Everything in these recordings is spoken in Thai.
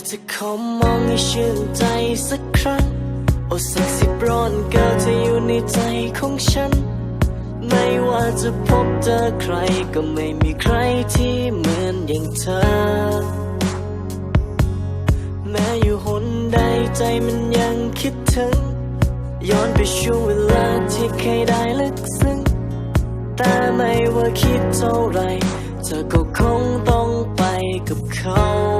ากจะขอมองให้ชื่นใจสักครั้ง โอสักสิบร้อนเกิดจะอยู่ในใจของฉัน ไม่ว่าจะพบเจอใครก็ไม่มีใครที่เหมือนอย่างเธอ แม้อยู่หนใดใจมันยังคิดถึง ย้อนไปช่วงเวลาที่เคยได้ลึกซึ้ง แต่ไม่ว่าคิดเท่าไร เธอก็คงต้องไปกับเขา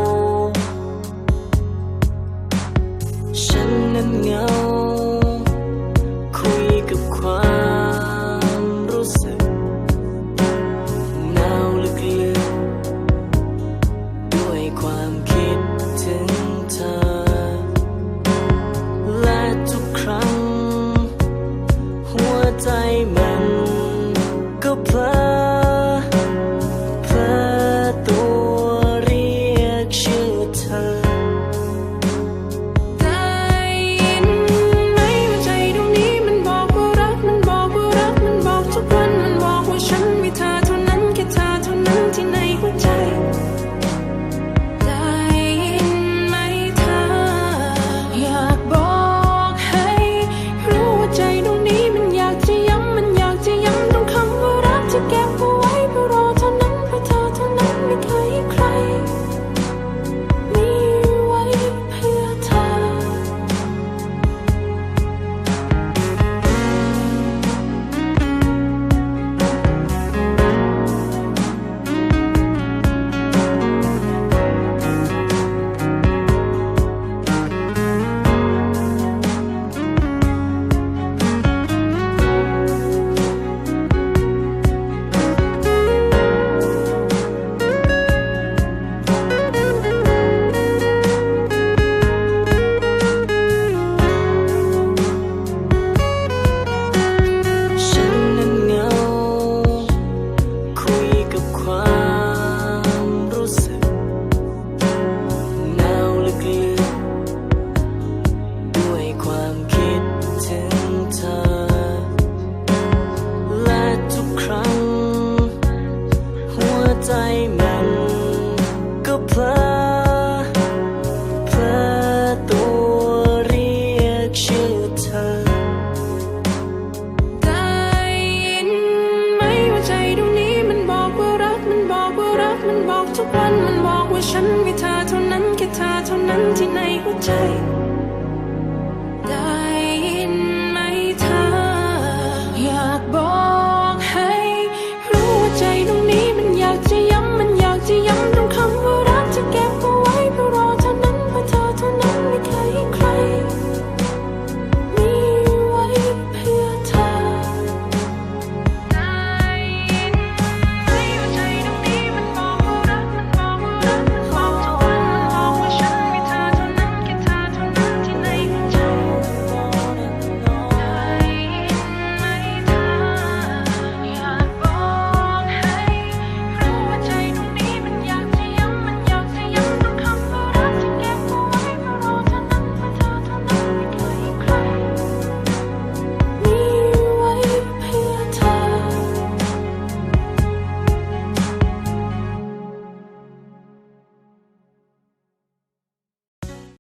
มันบอกทุกวันมันบอกว่าฉันมีเธอเท่านั้นแค่เธอเท่านั้นที่ในหัวใจ